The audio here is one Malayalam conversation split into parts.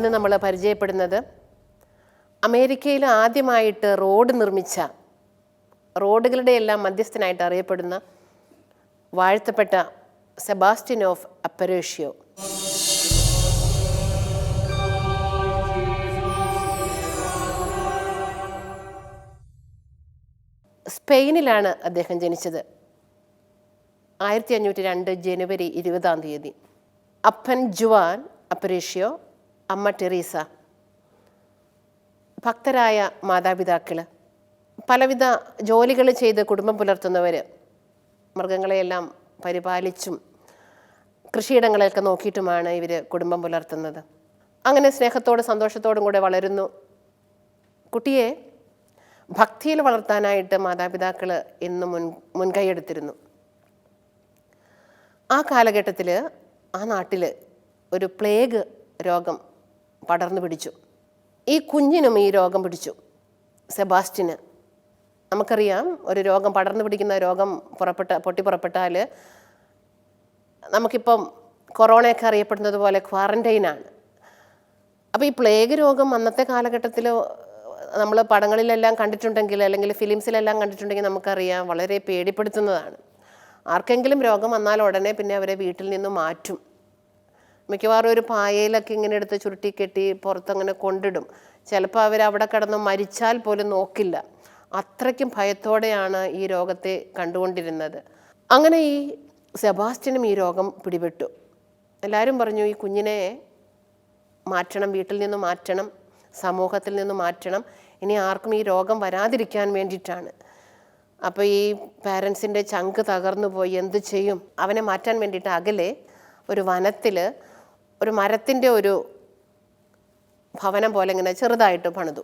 ഇന്ന് നമ്മൾ പരിചയപ്പെടുന്നത്. അമേരിക്കയിൽ ആദ്യമായിട്ട് റോഡ് നിർമ്മിച്ച റോഡുകളുടെ എല്ലാം മധ്യസ്ഥനായിട്ട് അറിയപ്പെടുന്ന വാഴ്ത്തപ്പെട്ട സെബാസ്റ്റ്യൻ ഓഫ് അപ്പരേഷ്യോ. സ്പെയിനിലാണ് അദ്ദേഹം ജനിച്ചത്. ആയിരത്തി അഞ്ഞൂറ്റി രണ്ട് ജനുവരി ഇരുപതാം തീയതി. അപ്പൻ ജുവാൻ അപ്പരേഷ്യോ അമ്മ ടെറീസ ഭക്തരായ മാതാപിതാക്കൾ പലവിധ ജോലികൾ ചെയ്ത് കുടുംബം പുലർത്തുന്നവർ മൃഗങ്ങളെയെല്ലാം പരിപാലിച്ചും കൃഷിയിടങ്ങളെയൊക്കെ നോക്കിയിട്ടുമാണ് ഇവർ കുടുംബം പുലർത്തുന്നത്. അങ്ങനെ സ്നേഹത്തോടും സന്തോഷത്തോടും കൂടെ വളരുന്നു. കുട്ടിയെ ഭക്തിയിൽ വളർത്താനായിട്ട് മാതാപിതാക്കൾ ഇന്ന് മുൻ മുൻകൈയെടുത്തിരുന്നു. ആ കാലഘട്ടത്തിൽ ആ നാട്ടിൽ ഒരു പ്ലേഗ് രോഗം പടർന്നു പിടിച്ചു. ഈ കുഞ്ഞിനും ഈ രോഗം പിടിച്ചു. സെബാസ്റ്റിന്. നമുക്കറിയാം ഒരു രോഗം പടർന്നു പിടിക്കുന്ന രോഗം പുറപ്പെട്ട പൊട്ടി പുറപ്പെട്ടാൽ നമുക്കിപ്പം കൊറോണയൊക്കെ അറിയപ്പെടുന്നത് പോലെ ക്വാറന്റൈനാണ് അപ്പോൾ ഈ പ്ലേഗ് രോഗം അന്നത്തെ കാലഘട്ടത്തിൽ നമ്മൾ പടങ്ങളിലെല്ലാം കണ്ടിട്ടുണ്ടെങ്കിൽ അല്ലെങ്കിൽ ഫിലിംസിലെല്ലാം കണ്ടിട്ടുണ്ടെങ്കിൽ നമുക്കറിയാം വളരെ പേടിപ്പെടുത്തുന്നതാണ്. ആർക്കെങ്കിലും രോഗം വന്നാൽ ഉടനെ പിന്നെ അവരെ വീട്ടിൽ നിന്ന് മാറ്റും. മിക്കവാറും ഒരു പായയിലൊക്കെ ഇങ്ങനെ എടുത്ത് ചുരുട്ടി കെട്ടി പുറത്തങ്ങനെ കൊണ്ടിടും. ചിലപ്പോൾ അവർ അവിടെ കിടന്ന് മരിച്ചാൽ പോലും നോക്കില്ല. അത്രയ്ക്കും ഭയത്തോടെയാണ് ഈ രോഗത്തെ കണ്ടുകൊണ്ടിരുന്നത്. അങ്ങനെ ഈ സെബാസ്റ്റ്യനും ഈ രോഗം പിടിപെട്ടു. എല്ലാവരും പറഞ്ഞു ഈ കുഞ്ഞിനെ മാറ്റണം വീട്ടിൽ നിന്ന് മാറ്റണം സമൂഹത്തിൽ നിന്ന് മാറ്റണം. ഇനി ആർക്കും ഈ രോഗം വരാതിരിക്കാൻ വേണ്ടിയിട്ടാണ്. അപ്പോൾ ഈ പാരൻസിന്റെ ചങ്ക് തകർന്നു പോയി എന്ത് ചെയ്യും? അവനെ മാറ്റാൻ വേണ്ടിയിട്ട് അകലെ ഒരു വനത്തിൽ ഒരു മരത്തിന്റെ ഒരു ഭവനം പോലെ ഇങ്ങനെ ചെറുതായിട്ട് പണിതു.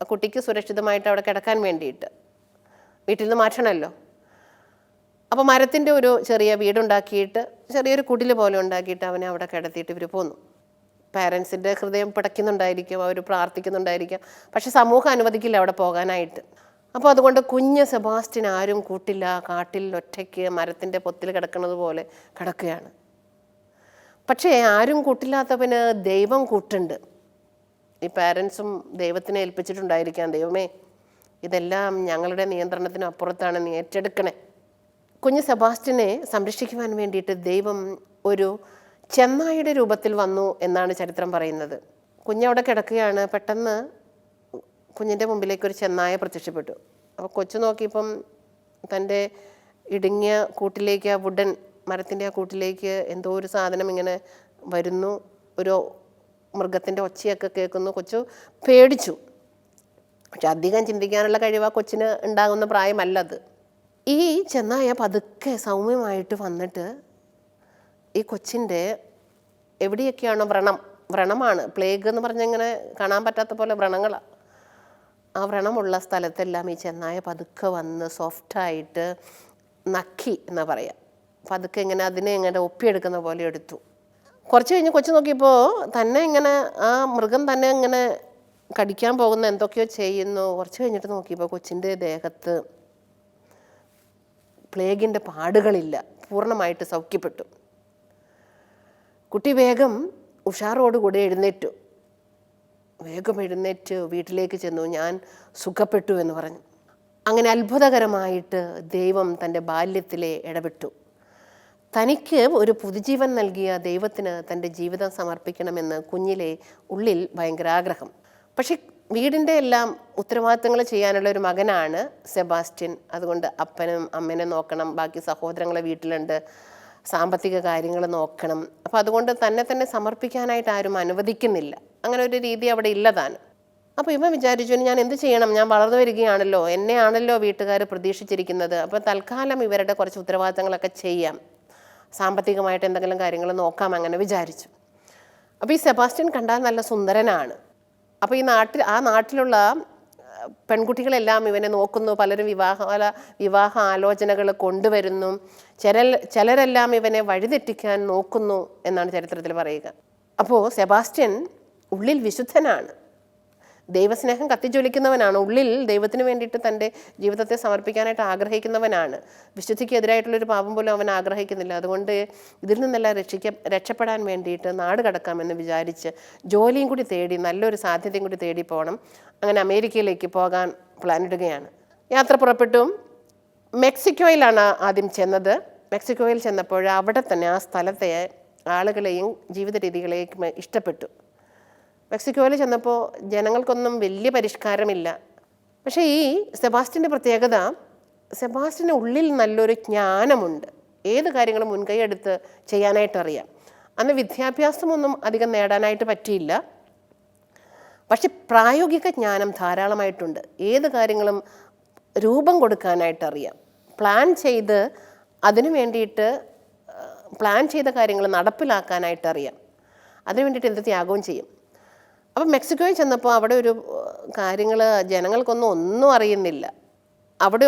ആ കുട്ടിക്ക് സുരക്ഷിതമായിട്ട് അവിടെ കിടക്കാൻ വേണ്ടിയിട്ട്. വീട്ടിൽ നിന്ന് മാറ്റണമല്ലോ. അപ്പോൾ മരത്തിന്റെ ഒരു ചെറിയ വീടുണ്ടാക്കിയിട്ട് ചെറിയൊരു കുടിൽ പോലെ ഉണ്ടാക്കിയിട്ട് അവനെ അവിടെ കിടത്തിയിട്ട് ഇവർ പോന്നു. പാരൻസിന്റെ ഹൃദയം പിടയ്ക്കുന്നുണ്ടായിരിക്കും അവർ പ്രാർത്ഥിക്കുന്നുണ്ടായിരിക്കും. പക്ഷെ സമൂഹം അനുവദിക്കില്ല അവിടെ പോകാനായിട്ട്. അപ്പോൾ അതുകൊണ്ട് കുഞ്ഞ് സെബാസ്റ്റിൻ ആരും കൂട്ടില്ല കാട്ടിൽ ഒറ്റയ്ക്ക് മരത്തിന്റെ പൊത്തിൽ കിടക്കുന്നത് പോലെ കിടക്കുകയാണ്. പക്ഷേ ആരും കൂട്ടില്ലാത്തവന് ദൈവം കൂട്ടുണ്ട്. ഈ പാരൻസും ദൈവത്തിനെ ഏൽപ്പിച്ചിട്ടുണ്ടായിരിക്കാം. ദൈവമേ ഇതെല്ലാം ഞങ്ങളുടെ നിയന്ത്രണത്തിന് അപ്പുറത്താണ് നീ ഏറ്റെടുക്കണേ. കുഞ്ഞ് സെബാസ്റ്റിനെ സംരക്ഷിക്കുവാൻ വേണ്ടിയിട്ട് ദൈവം ഒരു ചെന്നായിയുടെ രൂപത്തിൽ വന്നു എന്നാണ് ചരിത്രം പറയുന്നത്. കുഞ്ഞവിടെ കിടക്കുകയാണ്. പെട്ടെന്ന് കുഞ്ഞിന്റെ മുമ്പിലേക്ക് ഒരു ചെന്നായ പ്രത്യക്ഷപ്പെട്ടു. അപ്പോൾ കൊച്ചു നോക്കിയപ്പം തന്റെ ഇടുങ്ങിയ കൂട്ടിലേക്ക് ആ വുഡൻ മരത്തിന്റെ ആ കൂട്ടിലേക്ക് എന്തോ ഒരു സാധനം ഇങ്ങനെ വരുന്നു. ഒരു മൃഗത്തിന്റെ ഒച്ചയൊക്കെ കേൾക്കുന്നു. കൊച്ചു പേടിച്ചു. പക്ഷെ അധികം ചിന്തിക്കാനുള്ള കഴിവ് ആ കൊച്ചിന് ഉണ്ടാകുന്ന പ്രായമല്ലത്. ഈ ചെന്നായ പതുക്കെ സൗമ്യമായിട്ട് വന്നിട്ട് ഈ കൊച്ചിന്റെ എവിടെയൊക്കെയാണോ വ്രണം വ്രണമാണ്. പ്ലേഗ് എന്ന് പറഞ്ഞിങ്ങനെ കാണാൻ പറ്റാത്ത പോലെ വ്രണങ്ങളാണ് ആ വ്രണമുള്ള സ്ഥലത്തെല്ലാം ഈ ചെന്നായ പതുക്കെ വന്ന് സോഫ്റ്റായിട്ട് നക്കി എന്നാ പറയാം. പതുക്കെ ഇങ്ങനെ അതിനെ ഇങ്ങനെ ഒപ്പിയെടുക്കുന്ന പോലെ എടുത്തു. കുറച്ച് കഴിഞ്ഞ് കൊച്ചു നോക്കിയപ്പോൾ തന്നെ ഇങ്ങനെ ആ മൃഗം തന്നെ ഇങ്ങനെ കടിക്കാൻ പോകുന്ന എന്തൊക്കെയോ ചെയ്യുന്നു. കുറച്ച് കഴിഞ്ഞിട്ട് നോക്കിയപ്പോൾ കൊച്ചിന്റെ ദേഹത്ത് പ്ലേഗിന്റെ പാടുകളില്ല. പൂർണമായിട്ട് സൗഖ്യപ്പെട്ടു. കുട്ടി വേഗം ഉഷാറോടുകൂടി എഴുന്നേറ്റു. വേഗം എഴുന്നേറ്റ് വീട്ടിലേക്ക് ചെന്നു. ഞാൻ സുഖപ്പെട്ടു എന്ന് പറഞ്ഞു. അങ്ങനെ അത്ഭുതകരമായിട്ട് ദൈവം തന്റെ ബാല്യത്തിലെ ഇടപെട്ടു തനിക്ക് ഒരു പുതുജീവൻ നൽകിയ ദൈവത്തിന് തന്റെ ജീവിതം സമർപ്പിക്കണമെന്ന് കുഞ്ഞിലെ ഉള്ളിൽ ഭയങ്കര ആഗ്രഹം. പക്ഷെ വീടിന്റെ എല്ലാം ഉത്തരവാദിത്തങ്ങൾ ചെയ്യാനുള്ള ഒരു മകനാണ് സെബാസ്റ്റ്യൻ. അതുകൊണ്ട് അപ്പനും അമ്മനെ നോക്കണം ബാക്കി സഹോദരങ്ങളെ വീട്ടിലുണ്ട് സാമ്പത്തിക കാര്യങ്ങൾ നോക്കണം. അപ്പോൾ അതുകൊണ്ട് തന്നെ തന്നെ സമർപ്പിക്കാനായിട്ട് ആരും അനുവദിക്കുന്നില്ല. അങ്ങനെ ഒരു രീതി അവിടെ ഇല്ലതാണ്. അപ്പോൾ ഇവൻ വിചാരിച്ചു ഞാൻ എന്ത് ചെയ്യണം? ഞാൻ വളർന്നു വരികയാണല്ലോ എന്നെയാണല്ലോ വീട്ടുകാർ പ്രതീക്ഷിച്ചിരിക്കുന്നത്. അപ്പോൾ തൽക്കാലം ഇവരുടെ കുറച്ച് ഉത്തരവാദിത്തങ്ങളൊക്കെ ചെയ്യാം. സാമ്പത്തികമായിട്ട് എന്തെങ്കിലും കാര്യങ്ങൾ നോക്കാം അങ്ങനെ വിചാരിച്ചു. അപ്പോൾ ഈ സെബാസ്റ്റ്യൻ കണ്ടാൽ നല്ല സുന്ദരനാണ്. അപ്പോൾ ഈ നാട്ടിൽ ആ നാട്ടിലുള്ള പെൺകുട്ടികളെല്ലാം ഇവനെ നോക്കുന്നു. പലരും വിവാഹ വിവാഹ ആലോചനകൾ കൊണ്ടുവരുന്നു. ചില ചിലരെല്ലാം ഇവനെ വഴിതെറ്റിക്കാൻ നോക്കുന്നു എന്നാണ് ചരിത്രത്തിൽ പറയുക. അപ്പോൾ സെബാസ്റ്റ്യൻ ഉള്ളിൽ വിശുദ്ധനാണ്. ദൈവസ്നേഹം കത്തിജ്വലിക്കുന്നവനാണ്. ഉള്ളിൽ ദൈവത്തിന് വേണ്ടിയിട്ട് തന്റെ ജീവിതത്തെ സമർപ്പിക്കാനായിട്ട് ആഗ്രഹിക്കുന്നവനാണ്. വിശുദ്ധിക്കെതിരായിട്ടുള്ളൊരു പാപം പോലും അവൻ ആഗ്രഹിക്കുന്നില്ല. അതുകൊണ്ട് ഇതിൽ നിന്നെല്ലാം രക്ഷിക്ക രക്ഷപ്പെടാൻ വേണ്ടിയിട്ട് നാട് കടക്കാമെന്ന് വിചാരിച്ച് ജോലിയും കൂടി തേടി നല്ലൊരു സാധ്യതയും കൂടി തേടി പോകണം. അങ്ങനെ അമേരിക്കയിലേക്ക് പോകാൻ പ്ലാൻ ഇടുകയാണ്. യാത്ര പുറപ്പെട്ടു. മെക്സിക്കോയിലാണ് ആദ്യം ചെന്നത്. മെക്സിക്കോയിൽ ചെന്നപ്പോൾ അവിടെ തന്നെ ആ സ്ഥലത്തെ ആളുകളെയും ജീവിത രീതികളെയും ഇഷ്ടപ്പെട്ടു. മെക്സിക്കോയിൽ ചെന്നപ്പോൾ ജനങ്ങൾക്കൊന്നും വലിയ പരിഷ്കാരമില്ല. പക്ഷേ ഈ സെബാസ്റ്റിന്റെ പ്രത്യേകത സെബാസ്റ്റിന്റെ ഉള്ളിൽ നല്ലൊരു ജ്ഞാനമുണ്ട്. ഏത് കാര്യങ്ങളും മുൻകൈ എടുത്ത് ചെയ്യാനായിട്ട് അറിയാം അന്ന് വിദ്യാഭ്യാസമൊന്നും അധികം നേടാനായിട്ട് പറ്റിയില്ല. പക്ഷെ പ്രായോഗിക ജ്ഞാനം ധാരാളമായിട്ടുണ്ട്. ഏത് കാര്യങ്ങളും രൂപം കൊടുക്കാനായിട്ട് അറിയാം പ്ലാൻ ചെയ്ത് അതിനു വേണ്ടിയിട്ട് പ്ലാൻ ചെയ്ത കാര്യങ്ങൾ നടപ്പിലാക്കാനായിട്ട് അറിയാം അതിനു വേണ്ടിയിട്ട് എന്ത് ത്യാഗവും ചെയ്യും. അപ്പം മെക്സിക്കോയിൽ ചെന്നപ്പോൾ അവിടെ ഒരു കാര്യങ്ങൾ ജനങ്ങൾക്കൊന്നും ഒന്നും അറിയുന്നില്ല. അവിടെ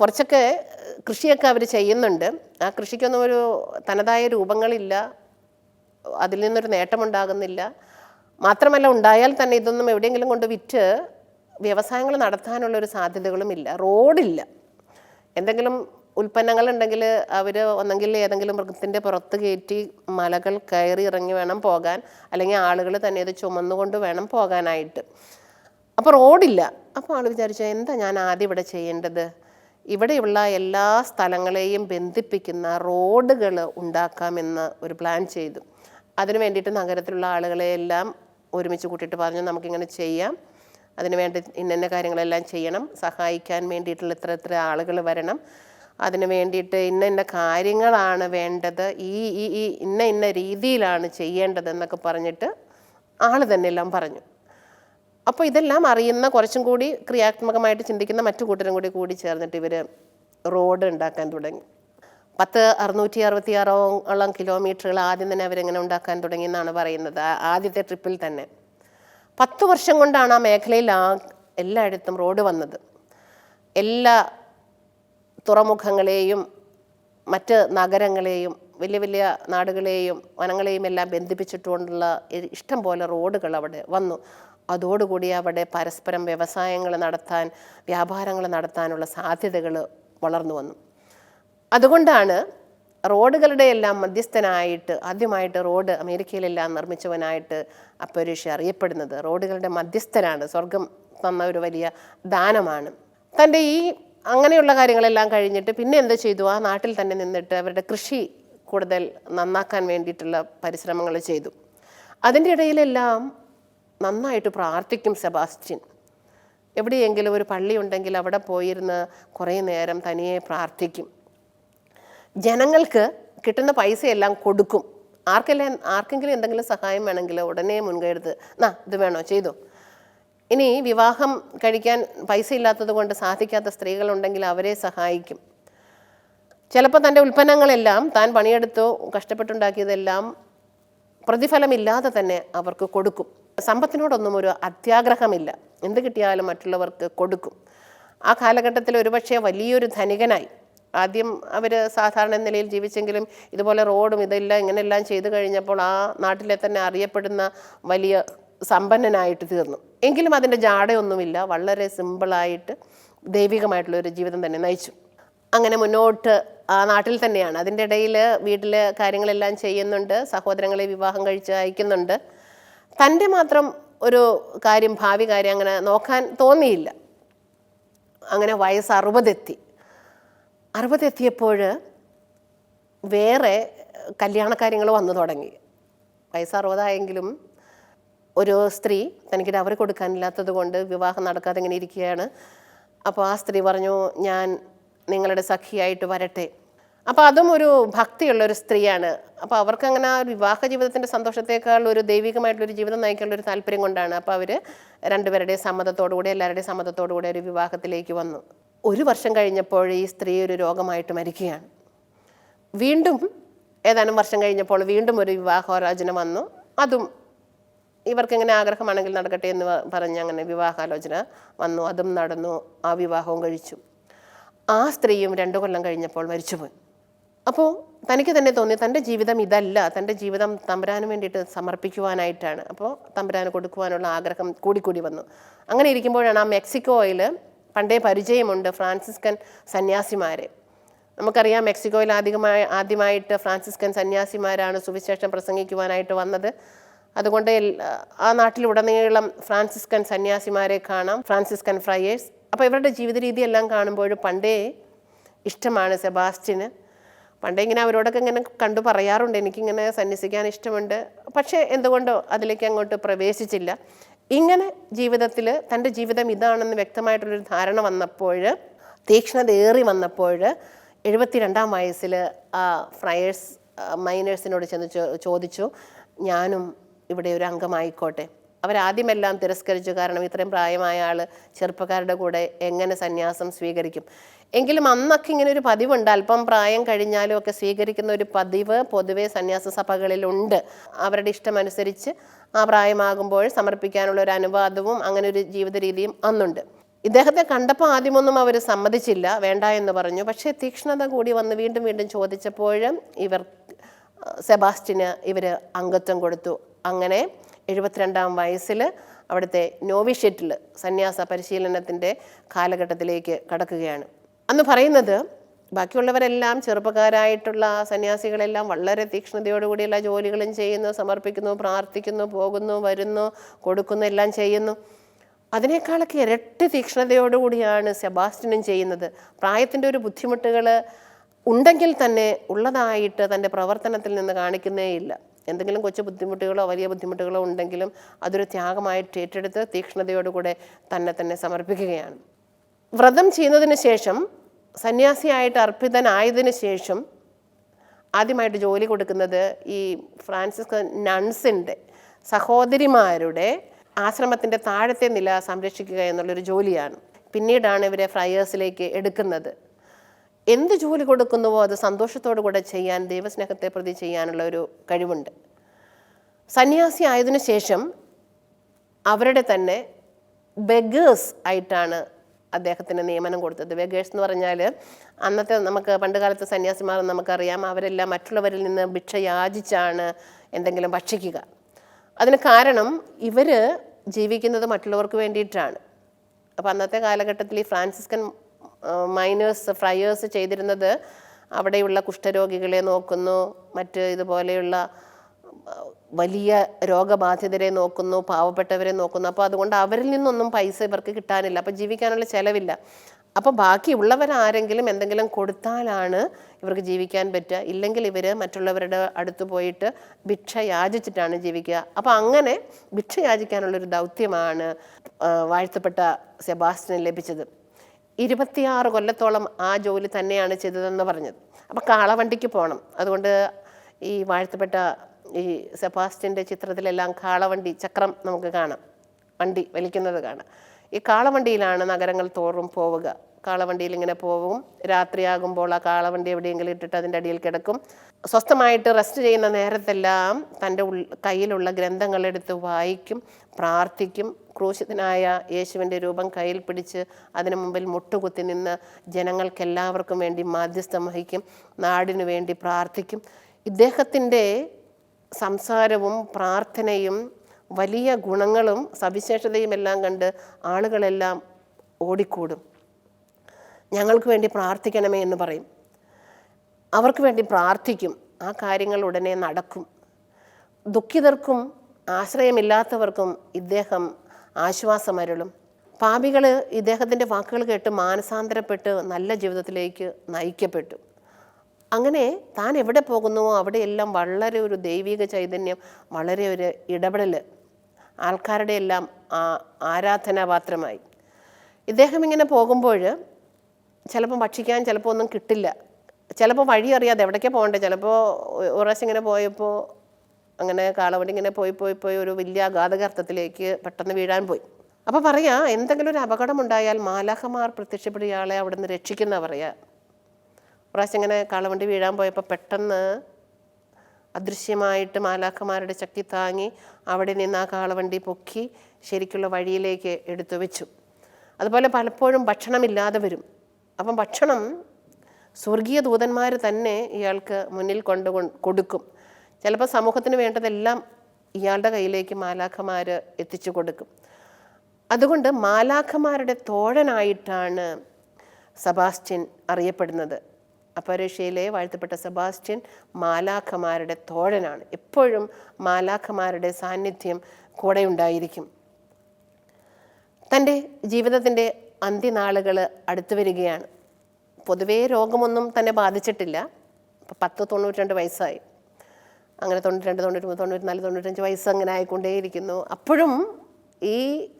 കുറച്ചൊക്കെ കൃഷിയൊക്കെ അവർ ചെയ്യുന്നുണ്ട്. ആ കൃഷിക്കൊന്നും ഒരു തനതായ രൂപങ്ങളില്ല. അതിൽ നിന്നൊരു നേട്ടമുണ്ടാകുന്നില്ല. മാത്രമല്ല ഉണ്ടായാൽ തന്നെ ഇതൊന്നും എവിടെയെങ്കിലും കൊണ്ട് വിറ്റ് വ്യവസായങ്ങൾ നടത്താനുള്ള ഒരു സാധ്യതകളുമില്ല റോഡില്ല. എന്തെങ്കിലും ഉൽപ്പന്നങ്ങൾ ഉണ്ടെങ്കിൽ അവർ ഒന്നെങ്കിൽ ഏതെങ്കിലും മൃഗത്തിന്റെ പുറത്ത് കയറ്റി മലകൾ കയറി ഇറങ്ങി വേണം പോകാൻ. അല്ലെങ്കിൽ ആളുകൾ തന്നെ ഇത് ചുമന്നുകൊണ്ട് വേണം പോകാനായിട്ട്. അപ്പോൾ റോഡില്ല. അപ്പോൾ ആൾ വിചാരിച്ചു എന്താ ഞാൻ ആദ്യം ഇവിടെ ചെയ്യേണ്ടത്? ഇവിടെയുള്ള എല്ലാ സ്ഥലങ്ങളെയും ബന്ധിപ്പിക്കുന്ന റോഡുകൾ ഉണ്ടാക്കാമെന്ന് ഒരു പ്ലാൻ ചെയ്തു. അതിന് വേണ്ടിയിട്ട് നഗരത്തിലുള്ള ആളുകളെയെല്ലാം ഒരുമിച്ച് കൂട്ടിയിട്ട് പറഞ്ഞു നമുക്കിങ്ങനെ ചെയ്യാം. അതിന് വേണ്ടി ഇന്ന കാര്യങ്ങളെല്ലാം ചെയ്യണം. സഹായിക്കാൻ വേണ്ടിയിട്ടുള്ള ഇത്ര ഇത്ര ആളുകൾ വരണം. അതിന് വേണ്ടിയിട്ട് ഇന്ന ഇന്ന കാര്യങ്ങളാണ് വേണ്ടത്. ഈ ഈ ഈ ഇന്ന ഇന്ന രീതിയിലാണ് ചെയ്യേണ്ടത് എന്നൊക്കെ പറഞ്ഞിട്ട് ആൾ തന്നെ എല്ലാം പറഞ്ഞു. അപ്പോൾ ഇതെല്ലാം അറിയുന്ന കുറച്ചും കൂടി ക്രിയാത്മകമായിട്ട് ചിന്തിക്കുന്ന മറ്റു കൂട്ടരും കൂടി കൂടി ചേർന്നിട്ട് ഇവർ റോഡ് ഉണ്ടാക്കാൻ തുടങ്ങി. പത്ത് അറുന്നൂറ്റി അറുപത്തി ആറോളം കിലോമീറ്ററുകൾ ആദ്യം തന്നെ അവരെങ്ങനെ ഉണ്ടാക്കാൻ തുടങ്ങി എന്നാണ് പറയുന്നത്. ആദ്യത്തെ ട്രിപ്പിൽ തന്നെ. പത്ത് വർഷം കൊണ്ടാണ് ആ മേഖലയിൽ ആ എല്ലായിടത്തും റോഡ് വന്നത്. എല്ലാ തുറമുഖങ്ങളെയും മറ്റ് നഗരങ്ങളെയും വലിയ വലിയ നാടുകളെയും വനങ്ങളെയും എല്ലാം ബന്ധിപ്പിച്ചിട്ടുകൊണ്ടുള്ള ഇഷ്ടം പോലെ റോഡുകൾ അവിടെ വന്നു. അതോടുകൂടി അവിടെ പരസ്പരം വ്യവസായങ്ങൾ നടത്താൻ വ്യാപാരങ്ങൾ നടത്താനുള്ള സാധ്യതകൾ വളർന്നു വന്നു. അതുകൊണ്ടാണ് റോഡുകളുടെ എല്ലാം മധ്യസ്ഥനായിട്ട് ആദ്യമായിട്ട് റോഡ് അമേരിക്കയിലെല്ലാം നിർമ്മിച്ചവനായിട്ട് അപ്പരീഷ അറിയപ്പെടുന്നത്. റോഡുകളുടെ മധ്യസ്ഥനാണ്. സ്വർഗം തന്ന ഒരു വലിയ ദാനമാണ്. തന്റെ ഈ അങ്ങനെയുള്ള കാര്യങ്ങളെല്ലാം കഴിഞ്ഞിട്ട് പിന്നെ എന്ത് ചെയ്തു? ആ നാട്ടിൽ തന്നെ നിന്നിട്ട് അവരുടെ കൃഷി കൂടുതൽ നന്നാക്കാൻ വേണ്ടിയിട്ടുള്ള പരിശ്രമങ്ങൾ ചെയ്തു. അതിന്റെ ഇടയിലെല്ലാം നന്നായിട്ട് പ്രാർത്ഥിക്കും സെബാസ്റ്റ്യൻ. എവിടെയെങ്കിലും ഒരു പള്ളി ഉണ്ടെങ്കിൽ അവിടെ പോയിരുന്ന് കുറേ നേരം തനിയെ പ്രാർത്ഥിക്കും. ജനങ്ങൾക്ക് കിട്ടുന്ന പൈസയെല്ലാം കൊടുക്കും. ആർക്കെല്ലാം ആർക്കെങ്കിലും എന്തെങ്കിലും സഹായം വേണമെങ്കിൽ ഉടനെ മുൻകരുത് നാ ഇത് വേണോ? ചെയ്തു? ഇനി വിവാഹം കഴിക്കാൻ പൈസ ഇല്ലാത്തത് കൊണ്ട് സാധിക്കാത്ത സ്ത്രീകളുണ്ടെങ്കിൽ അവരെ സഹായിക്കും. ചിലപ്പോൾ തന്റെ ഉൽപ്പന്നങ്ങളെല്ലാം താൻ പണിയെടുത്തോ കഷ്ടപ്പെട്ടുണ്ടാക്കിയതെല്ലാം പ്രതിഫലമില്ലാതെ തന്നെ അവർക്ക് കൊടുക്കും. സമ്പത്തിനോടൊന്നും ഒരു അത്യാഗ്രഹമില്ല. എന്ത് കിട്ടിയാലും മറ്റുള്ളവർക്ക് കൊടുക്കും. ആ കാലഘട്ടത്തിൽ ഒരുപക്ഷെ വലിയൊരു ധനികനായി. ആദ്യം അവർ സാധാരണ നിലയിൽ ജീവിച്ചെങ്കിലും ഇതുപോലെ റോഡും ഇതെല്ലാം ഇങ്ങനെയെല്ലാം ചെയ്തു കഴിഞ്ഞപ്പോൾ ആ നാട്ടിലെ തന്നെ അറിയപ്പെടുന്ന വലിയ സമ്പന്നനായിട്ട് തീർന്നു. എങ്കിലും അതിന്റെ ജാടയൊന്നുമില്ല. വളരെ സിമ്പിളായിട്ട് ദൈവികമായിട്ടുള്ള ഒരു ജീവിതം തന്നെ നയിച്ചു. അങ്ങനെ മുന്നോട്ട് ആ നാട്ടിൽ തന്നെയാണ്. അതിന്റെ ഇടയിൽ വീട്ടിൽ കാര്യങ്ങളെല്ലാം ചെയ്യുന്നുണ്ട്. സഹോദരങ്ങളെ വിവാഹം കഴിച്ച് അയക്കുന്നുണ്ട്. തന്റെ മാത്രം ഒരു കാര്യം ഭാവി കാര്യം അങ്ങനെ നോക്കാൻ തോന്നിയില്ല. അങ്ങനെ വയസ്സ് അറുപതെത്തി. അറുപതെത്തിയപ്പോൾ വേറെ കല്യാണ കാര്യങ്ങൾ വന്നു തുടങ്ങി. വയസ്സ് അറുപതായെങ്കിലും ഒരു സ്ത്രീ തനിക്ക് ഡവറി കൊടുക്കാനില്ലാത്തത് കൊണ്ട് വിവാഹം നടക്കാതെ ഇങ്ങനെ ഇരിക്കുകയാണ്. അപ്പോൾ ആ സ്ത്രീ പറഞ്ഞു ഞാൻ നിങ്ങളുടെ സഖിയായിട്ട് വരട്ടെ. അപ്പോൾ അതും ഒരു ഭക്തിയുള്ള ഒരു സ്ത്രീയാണ്. അപ്പോൾ അവർക്ക് അങ്ങനെ ആ വിവാഹ ജീവിതത്തിന്റെ സന്തോഷത്തേക്കാൾ ഒരു ദൈവികമായിട്ടുള്ളൊരു ജീവിതം നയിക്കാനുള്ള ഒരു താല്പര്യം കൊണ്ടാണ് അപ്പോൾ അവർ രണ്ടുപേരുടെയും സമ്മതത്തോടുകൂടി എല്ലാവരുടെയും സമ്മതത്തോടുകൂടി ഒരു വിവാഹത്തിലേക്ക് വന്നു. ഒരു വർഷം കഴിഞ്ഞപ്പോൾ ഈ സ്ത്രീ ഒരു രോഗമായിട്ട് മരിക്കുകയാണ്. വീണ്ടും ഏതാനും വർഷം കഴിഞ്ഞപ്പോൾ വീണ്ടും ഒരു വിവാഹാലോചന വന്നു. അതും ഇവർക്ക് ഇങ്ങനെ ആഗ്രഹമാണെങ്കിൽ നടക്കട്ടെ എന്ന് പറഞ്ഞ് അങ്ങനെ വിവാഹാലോചന വന്നു. അതും നടന്നു. ആ വിവാഹവും കഴിച്ചു. ആ സ്ത്രീയും രണ്ടു കൊല്ലം കഴിഞ്ഞപ്പോൾ മരിച്ചുപോയി. അപ്പോൾ തനിക്ക് തന്നെ തോന്നി തന്റെ ജീവിതം ഇതല്ല. തന്റെ ജീവിതം തമ്പുരാന് വേണ്ടിയിട്ട് സമർപ്പിക്കുവാനായിട്ടാണ്. അപ്പോൾ തമ്പുരാന് കൊടുക്കുവാനുള്ള ആഗ്രഹം കൂടിക്കൂടി വന്നു. അങ്ങനെ ഇരിക്കുമ്പോഴാണ് ആ മെക്സിക്കോയിൽ പണ്ടേ പരിചയമുണ്ട് ഫ്രാൻസിസ്കൻ സന്യാസിമാരെ. നമുക്കറിയാം മെക്സിക്കോയിൽ ആദ്യമായി ആദ്യമായിട്ട് ഫ്രാൻസിസ്കൻ സന്യാസിമാരാണ് സുവിശേഷം പ്രസംഗിക്കുവാനായിട്ട് വന്നത്. അതുകൊണ്ട് ആ നാട്ടിലുടനീളം ഫ്രാൻസിസ്കൻ സന്യാസിമാരെ കാണാം ഫ്രാൻസിസ്കൻ ഫ്രയേഴ്സ്. അപ്പോൾ ഇവരുടെ ജീവിത രീതി എല്ലാം കാണുമ്പോൾ പണ്ടേ ഇഷ്ടമാണ് സെബാസ്റ്റിന് പണ്ടേ ഇങ്ങനെ അവരോടൊക്കെ ഇങ്ങനെ കണ്ടു പറയാറുണ്ട് എനിക്കിങ്ങനെ സന്യസിക്കാൻ ഇഷ്ടമുണ്ട്. പക്ഷേ എന്തുകൊണ്ടോ അതിലേക്ക് അങ്ങോട്ട് പ്രവേശിച്ചില്ല. ഇങ്ങനെ ജീവിതത്തിൽ തന്റെ ജീവിതം ഇതാണെന്ന് വ്യക്തമായിട്ടുള്ളൊരു ധാരണ വന്നപ്പോൾ തീക്ഷ്ണത ഏറി വന്നപ്പോൾ എഴുപത്തിരണ്ടാം വയസ്സിൽ ആ ഫ്രയേഴ്സ് മൈനേഴ്സിനോട് ചെന്ന് ചോദിച്ചു ഞാനും ഇവിടെ ഒരു അംഗമായിക്കോട്ടെ. അവരാദ്യമെല്ലാം തിരസ്കരിച്ചു. കാരണം ഇത്രയും പ്രായമായ ആൾ ചെറുപ്പക്കാരുടെ കൂടെ എങ്ങനെ സന്യാസം സ്വീകരിക്കും? എങ്കിലും അന്നൊക്കെ ഇങ്ങനെ ഒരു പതിവുണ്ട്. അല്പം പ്രായം കഴിഞ്ഞാലും ഒക്കെ സ്വീകരിക്കുന്ന ഒരു പതിവ് പൊതുവെ സന്യാസ സഭകളിലുണ്ട് അവരുടെ ഇഷ്ടമനുസരിച്ച് ആ പ്രായമാകുമ്പോൾ സമർപ്പിക്കാനുള്ള ഒരു അനുവാദവും അങ്ങനെ ഒരു ജീവിത രീതിയും അന്നുണ്ട്. ഇദ്ദേഹത്തെ കണ്ടപ്പോൾ ആദ്യമൊന്നും അവർ സമ്മതിച്ചില്ല. വേണ്ട എന്ന് പറഞ്ഞു. പക്ഷേ തീക്ഷ്ണത കൂടി വന്ന് വീണ്ടും വീണ്ടും ചോദിച്ചപ്പോൾ ഇവർ സെബാസ്റ്റിന് ഇവർ അംഗത്വം കൊടുത്തു. അങ്ങനെ എഴുപത്തിരണ്ടാം വയസ്സിൽ അവിടുത്തെ നോവിഷ്യറ്റിൽ സന്യാസ പരിശീലനത്തിന്റെ കാലഘട്ടത്തിലേക്ക് കടക്കുകയാണ്. അന്ന് പറയുന്നത് ബാക്കിയുള്ളവരെല്ലാം ചെറുപ്പക്കാരായിട്ടുള്ള സന്യാസികളെല്ലാം വളരെ തീക്ഷ്ണതയോടുകൂടിയുള്ള ജോലികളും ചെയ്യുന്നു സമർപ്പിക്കുന്നു പ്രാർത്ഥിക്കുന്നു പോകുന്നു വരുന്നു കൊടുക്കുന്നു എല്ലാം ചെയ്യുന്നു. അതിനേക്കാളൊക്കെ ഇരട്ടി തീക്ഷ്ണതയോടുകൂടിയാണ് സെബാസ്റ്റിനും ചെയ്യുന്നത്. പ്രായത്തിന്റെ ഒരു ബുദ്ധിമുട്ടുകൾ ഉണ്ടെങ്കിൽ തന്നെ ഉള്ളതായിട്ട് തന്റെ പ്രവർത്തനത്തിൽ നിന്ന് കാണിക്കുന്നേയില്ല. എന്തെങ്കിലും കൊച്ചു ബുദ്ധിമുട്ടുകളോ വലിയ ബുദ്ധിമുട്ടുകളോ ഉണ്ടെങ്കിലും അതൊരു ത്യാഗമായിട്ട് ഏറ്റെടുത്ത് തീക്ഷ്ണതയോടുകൂടെ തന്നെ തന്നെ സമർപ്പിക്കുകയാണ്. വ്രതം ചെയ്യുന്നതിന് ശേഷം സന്യാസിയായിട്ട് അർപ്പിതനായതിന് ശേഷം ആദ്യമായിട്ട് ജോലി കൊടുക്കുന്നത് ഈ ഫ്രാൻസിസ് നൺസിന്റെ സഹോദരിമാരുടെ ആശ്രമത്തിന്റെ താഴത്തെ നില സംരക്ഷിക്കുക എന്നുള്ളൊരു ജോലിയാണ്. പിന്നീടാണ് ഇവരെ ഫ്രയേഴ്സിലേക്ക് എടുക്കുന്നത്. എന്ത് ജോലി കൊടുക്കുന്നുവോ അത് സന്തോഷത്തോടു കൂടെ ചെയ്യാൻ ദൈവസ്നേഹത്തെ പ്രതി ചെയ്യാനുള്ള ഒരു കഴിവുണ്ട്. സന്യാസി ആയതിനു ശേഷം അവരുടെ തന്നെ ബെഗേഴ്സ് ആയിട്ടാണ് അദ്ദേഹത്തിന് നിയമനം കൊടുത്തത്. ബെഗേഴ്സ് എന്ന് പറഞ്ഞാൽ അന്നത്തെ നമുക്ക് പണ്ട് കാലത്തെ സന്യാസിമാർ നമുക്കറിയാം അവരെല്ലാം മറ്റുള്ളവരിൽ നിന്ന് ഭിക്ഷ യാചിച്ചാണ് എന്തെങ്കിലും ഭക്ഷിക്കുക. അതിന് കാരണം ഇവർ ജീവിക്കുന്നത് മറ്റുള്ളവർക്ക് വേണ്ടിയിട്ടാണ്. അപ്പോൾ അന്നത്തെ കാലഘട്ടത്തിൽ ഈ ഫ്രാൻസിസ്കൻ മൈനേഴ്സ് ഫ്രയേഴ്സ് ചെയ്തിരുന്നത് അവിടെയുള്ള കുഷ്ഠരോഗികളെ നോക്കുന്നു മറ്റ് ഇതുപോലെയുള്ള വലിയ രോഗബാധിതരെ നോക്കുന്നു പാവപ്പെട്ടവരെ നോക്കുന്നു. അപ്പോൾ അതുകൊണ്ട് അവരിൽ നിന്നൊന്നും പൈസ ഇവർക്ക് കിട്ടാനില്ല. അപ്പോൾ ജീവിക്കാനുള്ള ചിലവില്ല. അപ്പോൾ ബാക്കിയുള്ളവരാരെങ്കിലും എന്തെങ്കിലും കൊടുത്താലാണ് ഇവർക്ക് ജീവിക്കാൻ പറ്റുക. ഇല്ലെങ്കിൽ ഇവർ മറ്റുള്ളവരുടെ അടുത്ത് പോയിട്ട് ഭിക്ഷ യാചിച്ചിട്ടാണ് ജീവിക്കുക. അപ്പോൾ അങ്ങനെ ഭിക്ഷ യാചിക്കാനുള്ളൊരു ദൗത്യമാണ് വാഴ്ത്തപ്പെട്ട സെബാസ്റ്റിന് ലഭിച്ചത്. ഇരുപത്തിയാറ് കൊല്ലത്തോളം ആ ജോലി തന്നെയാണ് ചെയ്തതെന്ന് പറഞ്ഞത്. അപ്പോൾ കാളവണ്ടിക്ക് പോകണം അതുകൊണ്ട് ഈ വാഴ്ത്തപ്പെട്ട ഈ സെബാസ്റ്റിന്റെ ചിത്രത്തിലെല്ലാം കാളവണ്ടി ചക്രം നമുക്ക് കാണാം. വണ്ടി വലിക്കുന്നത് കാണാം. ഈ കാളവണ്ടിയിലാണ് നഗരങ്ങൾ തോറും പോവുക. കാളവണ്ടിയിൽ ഇങ്ങനെ പോവും. രാത്രിയാകുമ്പോൾ ആ കാളവണ്ടി എവിടെയെങ്കിലും ഇട്ടിട്ട് അതിന്റെ അടിയിൽ കിടക്കും. സ്വസ്ഥമായിട്ട് റെസ്റ്റ് ചെയ്യുന്ന നേരത്തെല്ലാം തന്റെ ഉൾ കയ്യിലുള്ള ഗ്രന്ഥങ്ങളെടുത്ത് വായിക്കും പ്രാർത്ഥിക്കും. ക്രൂശിതനായ യേശുവിന്റെ രൂപം കയ്യിൽ പിടിച്ച് അതിനു മുമ്പിൽ മുട്ടുകുത്തി നിന്ന് ജനങ്ങൾക്കെല്ലാവർക്കും വേണ്ടി മാധ്യസ്ഥം വഹിക്കും നാടിനു വേണ്ടി പ്രാർത്ഥിക്കും. ഇദ്ദേഹത്തിന്റെ സംസാരവും പ്രാർത്ഥനയും വലിയ ഗുണങ്ങളും സവിശേഷതയും എല്ലാം കണ്ട് ആളുകളെല്ലാം ഓടിക്കൂടും. ഞങ്ങൾക്ക് വേണ്ടി പ്രാർത്ഥിക്കണമേ എന്ന് പറയും. അവർക്ക് വേണ്ടി പ്രാർത്ഥിക്കും. ആ കാര്യങ്ങൾ ഉടനെ നടക്കും. ദുഃഖിതർക്കും ആശ്രയമില്ലാത്തവർക്കും ഇദ്ദേഹം ആശ്വാസമരുളും. പാപികൾ ഇദ്ദേഹത്തിന്റെ വാക്കുകൾ കേട്ട് മാനസാന്തരപ്പെട്ട് നല്ല ജീവിതത്തിലേക്ക് നയിക്കപ്പെട്ടു. അങ്ങനെ താൻ എവിടെ പോകുന്നുവോ അവിടെയെല്ലാം വളരെ ഒരു ദൈവിക ചൈതന്യം വളരെ ഒരു ഇടപെടൽ ആൾക്കാരുടെ എല്ലാം ആരാധനാപാത്രമായി. ഇദ്ദേഹം ഇങ്ങനെ പോകുമ്പോൾ ചിലപ്പം ഭക്ഷിക്കാൻ ചിലപ്പോൾ ഒന്നും കിട്ടില്ല. ചിലപ്പോൾ വഴി അറിയാതെ എവിടേക്കാണ് പോകണ്ടേ? ചിലപ്പോൾ ഒരു ഇങ്ങനെ പോയപ്പോൾ അങ്ങനെ കാളവണ്ടി ഇങ്ങനെ പോയി പോയി പോയി ഒരു വലിയ അഗാധകർത്തത്തിലേക്ക് പെട്ടെന്ന് വീഴാൻ പോയി. അപ്പോൾ പറയാ എന്തെങ്കിലും ഒരു അപകടമുണ്ടായാൽ മാലാഹമാർ പ്രത്യക്ഷപ്പെടുക ഇയാളെ അവിടെ നിന്ന് രക്ഷിക്കുന്ന പറയാ. പ്രാവശ്യം ഇങ്ങനെ കാളവണ്ടി വീഴാൻ പോയപ്പോൾ പെട്ടെന്ന് അദൃശ്യമായിട്ട് മാലാഖമാരുടെ ശക്തി താങ്ങി അവിടെ നിന്ന് ആ കാളവണ്ടി പൊക്കി ശരിക്കുള്ള വഴിയിലേക്ക് എടുത്തു വെച്ചു അതുപോലെ പലപ്പോഴും ഭക്ഷണമില്ലാതെ വരും. അപ്പം ഭക്ഷണം സ്വർഗീയ ദൂതന്മാർ തന്നെ ഇയാൾക്ക് മുന്നിൽ കൊണ്ടു കൊടുക്കും. ചിലപ്പോൾ സമൂഹത്തിന് വേണ്ടതെല്ലാം ഇയാളുടെ കയ്യിലേക്ക് മാലാഖമാർ എത്തിച്ചു കൊടുക്കും. അതുകൊണ്ട് മാലാഖമാരുടെ തോഴനായിട്ടാണ് സബാസ്റ്റ്യൻ അറിയപ്പെടുന്നത്. അപരേഷ്യയിലെ വാഴ്ത്തപ്പെട്ട സെബാസ്റ്റ്യൻ മാലാഖമാരുടെ തോഴനാണ്. എപ്പോഴും മാലാഖമാരുടെ സാന്നിധ്യം കൂടെ ഉണ്ടായിരിക്കും. തന്റെ ജീവിതത്തിന്റെ അന്ത്യനാളുകൾ അടുത്തു വരികയാണ്. പൊതുവേ രോഗമൊന്നും തന്നെ ബാധിച്ചിട്ടില്ല. ഇപ്പം പത്ത് തൊണ്ണൂറ്റി വയസ്സായി. അങ്ങനെ തൊണ്ണൂറ്റി രണ്ട് തൊണ്ണൂറ്റി മൂന്ന് തൊണ്ണൂറ്റി നാല് തൊണ്ണൂറ്റഞ്ച് വയസ്സ് അങ്ങനെ ആയിക്കൊണ്ടേയിരിക്കുന്നു അപ്പോഴും ഈ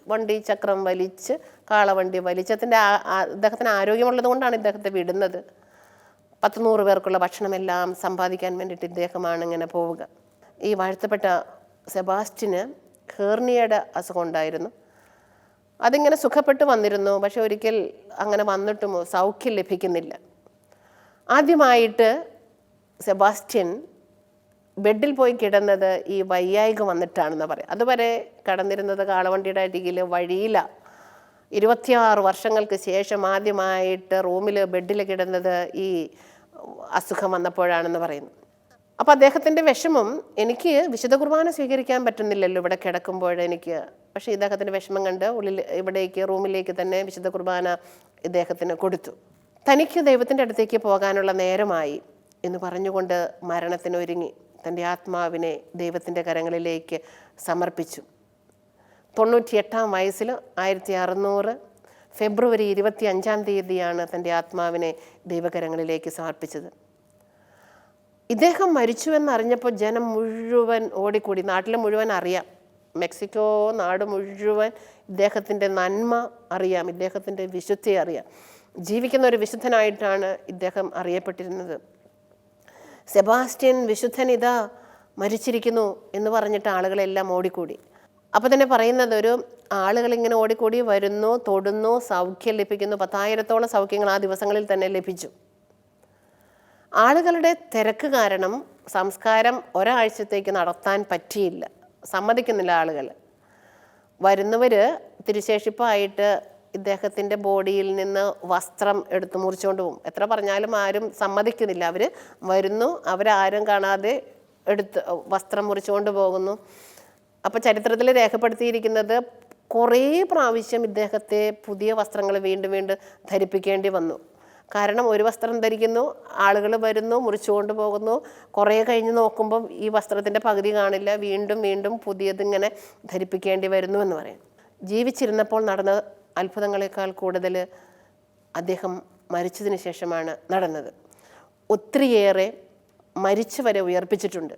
വണ്ടി ചക്രം വലിച്ച് കാളവണ്ടി വലിച്ചതിന്റെ അദ്ദേഹത്തിന് ആരോഗ്യമുള്ളത് കൊണ്ടാണ് ഇദ്ദേഹത്തെ വിടുന്നത്. പത്ത് നൂറ് പേർക്കുള്ള ഭക്ഷണമെല്ലാം സമ്പാദിക്കാൻ വേണ്ടിയിട്ട് ഇദ്ദേഹമാണ് ഇങ്ങനെ പോവുക. ഈ വാഴ്ത്തപ്പെട്ട സെബാസ്റ്റിന് ഹേർണിയയുടെ അസുഖം ഉണ്ടായിരുന്നു. അതിങ്ങനെ സുഖപ്പെട്ട് വന്നിരുന്നു. പക്ഷെ ഒരിക്കൽ അങ്ങനെ വന്നിട്ടും സൗഖ്യം ലഭിക്കുന്നില്ല. ആദ്യമായിട്ട് സെബാസ്റ്റ്യൻ ബെഡിൽ പോയി കിടന്നത് ഈ വയ്യായിക വന്നിട്ടാണെന്ന് പറയാം. അതുവരെ കടന്നിരുന്നത് കാളവണ്ടിയുടെ അരികിൽ വഴിയില. ഇരുപത്തിയാറ് വർഷങ്ങൾക്ക് ശേഷം ആദ്യമായിട്ട് റൂമിൽ ബെഡിൽ കിടന്നത് ഈ അസുഖം വന്നപ്പോഴാണെന്ന് പറയുന്നു. അപ്പോൾ അദ്ദേഹത്തിന്റെ വിഷമം എനിക്ക് വിശുദ്ധ കുർബാന സ്വീകരിക്കാൻ പറ്റുന്നില്ലല്ലോ ഇവിടെ കിടക്കുമ്പോൾ എനിക്ക്. പക്ഷേ ഇദ്ദേഹത്തിന്റെ വിഷമം കണ്ട് ഉള്ളിൽ ഇവിടേക്ക് റൂമിലേക്ക് തന്നെ വിശുദ്ധ കുർബാന ഇദ്ദേഹത്തിന് കൊടുത്തു. തനിക്ക് ദൈവത്തിന്റെ അടുത്തേക്ക് പോകാനുള്ള നേരമായി എന്ന് പറഞ്ഞുകൊണ്ട് മരണത്തിന് ഒരുങ്ങി. തന്റെ ആത്മാവിനെ ദൈവത്തിന്റെ കരങ്ങളിലേക്ക് സമർപ്പിച്ചു. തൊണ്ണൂറ്റിയെട്ടാം വയസ്സിൽ ആയിരത്തി അറുന്നൂറ് ഫെബ്രുവരി ഇരുപത്തി അഞ്ചാം തീയതിയാണ് തന്റെ ആത്മാവിനെ ദൈവകരങ്ങളിലേക്ക് സമർപ്പിച്ചത്. ഇദ്ദേഹം മരിച്ചു എന്നറിഞ്ഞപ്പോൾ ജനം മുഴുവൻ ഓടിക്കൂടി. നാട്ടിൽ മുഴുവൻ അറിയാം. മെക്സിക്കോ നാട് മുഴുവൻ ഇദ്ദേഹത്തിന്റെ നന്മ അറിയാം. ഇദ്ദേഹത്തിന്റെ വിശുദ്ധി അറിയാം. ജീവിക്കുന്ന ഒരു വിശുദ്ധനായിട്ടാണ് ഇദ്ദേഹം അറിയപ്പെട്ടിരുന്നത്. സെബാസ്റ്റ്യൻ വിശുദ്ധൻ ഇതാ മരിച്ചിരിക്കുന്നു എന്ന് പറഞ്ഞിട്ട് ആളുകളെല്ലാം ഓടിക്കൂടി. അപ്പോൾ തന്നെ പറയുന്നത് ഒരു ആളുകൾ ഇങ്ങനെ ഓടിക്കൂടി വരുന്നു തൊടുന്നു സൗഖ്യം ലഭിക്കുന്നു. പത്തായിരത്തോളം സൗഖ്യങ്ങൾ ആ ദിവസങ്ങളിൽ തന്നെ ലഭിച്ചു. ആളുകളുടെ തിരക്ക് കാരണം സംസ്കാരം ഒരാഴ്ചത്തേക്ക് നടത്താൻ പറ്റിയില്ല. സമ്മതിക്കുന്നില്ല ആളുകൾ വരുന്നവർ തിരുശേഷിപ്പായിട്ട് ഇദ്ദേഹത്തിന്റെ ബോഡിയിൽ നിന്ന് വസ്ത്രം എടുത്തു മുറിച്ചുകൊണ്ട് പോകും. എത്ര പറഞ്ഞാലും ആരും സമ്മതിക്കുന്നില്ല. അവർ വരുന്നു അവരാരും കാണാതെ എടുത്ത് വസ്ത്രം മുറിച്ചുകൊണ്ട് പോകുന്നു. അപ്പോൾ ചരിത്രത്തിൽ രേഖപ്പെടുത്തിയിരിക്കുന്നത് കുറേ പ്രാവശ്യം ഇദ്ദേഹത്തെ പുതിയ വസ്ത്രങ്ങൾ വീണ്ടും വീണ്ടും ധരിപ്പിക്കേണ്ടി വന്നു. കാരണം ഒരു വസ്ത്രം ധരിക്കുന്നു ആളുകൾ വരുന്നു മുറിച്ചുകൊണ്ട് പോകുന്നു. കുറേ കഴിഞ്ഞ് നോക്കുമ്പം ഈ വസ്ത്രത്തിന്റെ പകുതി കാണില്ല. വീണ്ടും വീണ്ടും പുതിയതിങ്ങനെ ധരിപ്പിക്കേണ്ടി വരുന്നു എന്ന് പറയും. ജീവിച്ചിരുന്നപ്പോൾ നടന്ന അത്ഭുതങ്ങളെക്കാൾ കൂടുതൽ അദ്ദേഹം മരിച്ചതിന് ശേഷമാണ് നടന്നത്. ഒത്തിരിയേറെ മരിച്ചു വരെ ഉയർപ്പിച്ചിട്ടുണ്ട്.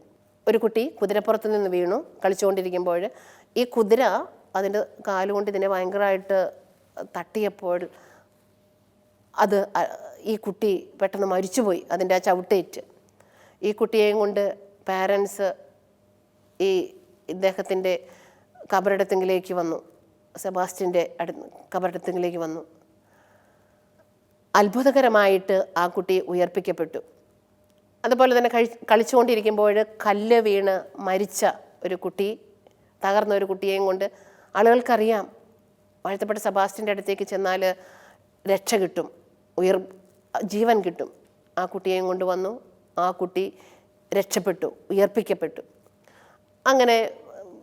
ഒരു കുട്ടി കുതിരപ്പുറത്ത് നിന്ന് വീണു. കളിച്ചുകൊണ്ടിരിക്കുമ്പോൾ ഈ കുതിര അതിന്റെ കാലുകൊണ്ട് ഇതിനെ ഭയങ്കരമായിട്ട് തട്ടിയപ്പോൾ അത് ഈ കുട്ടി പെട്ടെന്ന് മരിച്ചുപോയി അതിന്റെ ആ ചവിട്ടേറ്റ്. ഈ കുട്ടിയെയും കൊണ്ട് പാരൻസ് ഈ ഇദ്ദേഹത്തിന്റെ കബറിടത്തെങ്കിലേക്ക് വന്നു. സെബാസ്റ്റ്യന്റെ അടു കബറിടത്തെങ്കിലേക്ക് വന്നു. അത്ഭുതകരമായിട്ട് ആ കുട്ടി ഉയർപ്പിക്കപ്പെട്ടു. അതുപോലെ തന്നെ കഴി കളിച്ചുകൊണ്ടിരിക്കുമ്പോൾ കല്ല് വീണ് മരിച്ച ഒരു കുട്ടി തകർന്ന ഒരു കുട്ടിയെയും കൊണ്ട് ആളുകൾക്കറിയാം വാഴ്ത്തപ്പെട്ട സെബാസ്റ്റ്യന്റെ അടുത്തേക്ക് ചെന്നാൽ രക്ഷ കിട്ടും. ഉയർ ജീവൻ കിട്ടും. ആ കുട്ടിയെയും കൊണ്ട് വന്നു. ആ കുട്ടി രക്ഷപ്പെട്ടു ഉയർപ്പിക്കപ്പെട്ടു. അങ്ങനെ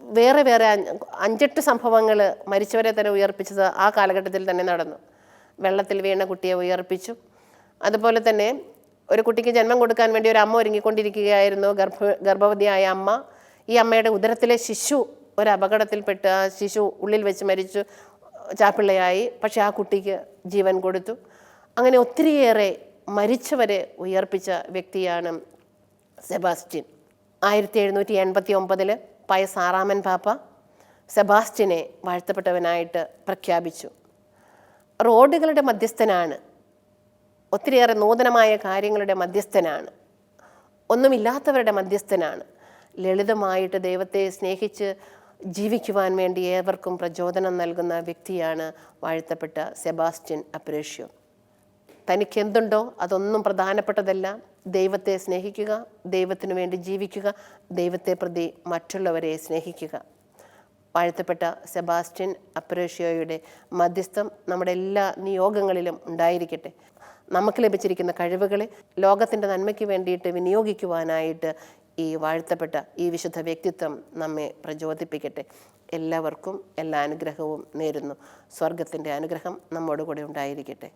വേറെ വേറെ അഞ്ച് അഞ്ചെട്ട് സംഭവങ്ങൾ മരിച്ചവരെ തന്നെ ഉയർപ്പിച്ചത് ആ കാലഘട്ടത്തിൽ തന്നെ നടന്നു. വെള്ളത്തിൽ വീണ കുട്ടിയെ ഉയർപ്പിച്ചു. അതുപോലെ തന്നെ ഒരു കുട്ടിക്ക് ജന്മം കൊടുക്കാൻ വേണ്ടി ഒരു അമ്മ ഒരുങ്ങിക്കൊണ്ടിരിക്കുകയായിരുന്നു. ഗർഭ ഗർഭവതിയായ അമ്മ. ഈ അമ്മയുടെ ഉദരത്തിലെ ശിശു ഒരു അപകടത്തിൽപ്പെട്ട് ആ ശിശു ഉള്ളിൽ വെച്ച് മരിച്ചു. ചാപ്പിള്ളയായി. പക്ഷേ ആ കുട്ടിക്ക് ജീവൻ കൊടുത്തു. അങ്ങനെ ഒത്തിരിയേറെ മരിച്ചവരെ ഉയർപ്പിച്ച വ്യക്തിയാണ് സെബാസ്റ്റ്യൻ. ആയിരത്തി എഴുന്നൂറ്റി എൺപത്തി ഒമ്പതിൽ പയസ് ആറാമൻ പാപ്പ സെബാസ്റ്റ്യനെ വാഴ്ത്തപ്പെട്ടവനായിട്ട് പ്രഖ്യാപിച്ചു. റോഡുകളുടെ മധ്യസ്ഥനാണ്. ഒത്തിരിയേറെ നൂതനമായ കാര്യങ്ങളുടെ മധ്യസ്ഥനാണ്. ഒന്നുമില്ലാത്തവരുടെ മധ്യസ്ഥനാണ്. ലളിതമായിട്ട് ദൈവത്തെ സ്നേഹിച്ച് ജീവിക്കുവാൻ വേണ്ടി ഏവർക്കും പ്രചോദനം നൽകുന്ന വ്യക്തിയാണ് വാഴ്ത്തപ്പെട്ട സെബാസ്റ്റ്യൻ അപ്രേഷ്യോ തനിക്ക് എന്തുണ്ടോ അതൊന്നും പ്രധാനപ്പെട്ടതല്ല. ദൈവത്തെ സ്നേഹിക്കുക ദൈവത്തിനു വേണ്ടി ജീവിക്കുക ദൈവത്തെ പ്രതി മറ്റുള്ളവരെ സ്നേഹിക്കുക. വാഴ്ത്തപ്പെട്ട സെബാസ്റ്റ്യൻ അപ്രേഷ്യോയുടെ മധ്യസ്ഥം നമ്മുടെ എല്ലാ നിയോഗങ്ങളിലും ഉണ്ടായിരിക്കട്ടെ. നമുക്ക് ലഭിച്ചിരിക്കുന്ന കഴിവുകളെ ലോകത്തിന്റെ നന്മയ്ക്ക് വേണ്ടിയിട്ട് വിനിയോഗിക്കുവാനായിട്ട് ഈ വാഴ്ത്തപ്പെട്ട ഈ വിശുദ്ധ വ്യക്തിത്വം നമ്മെ പ്രചോദിപ്പിക്കട്ടെ. എല്ലാവർക്കും എല്ലാ അനുഗ്രഹവും നേരുന്നു. സ്വർഗത്തിന്റെ അനുഗ്രഹം നമ്മോടുകൂടെ ഉണ്ടായിരിക്കട്ടെ.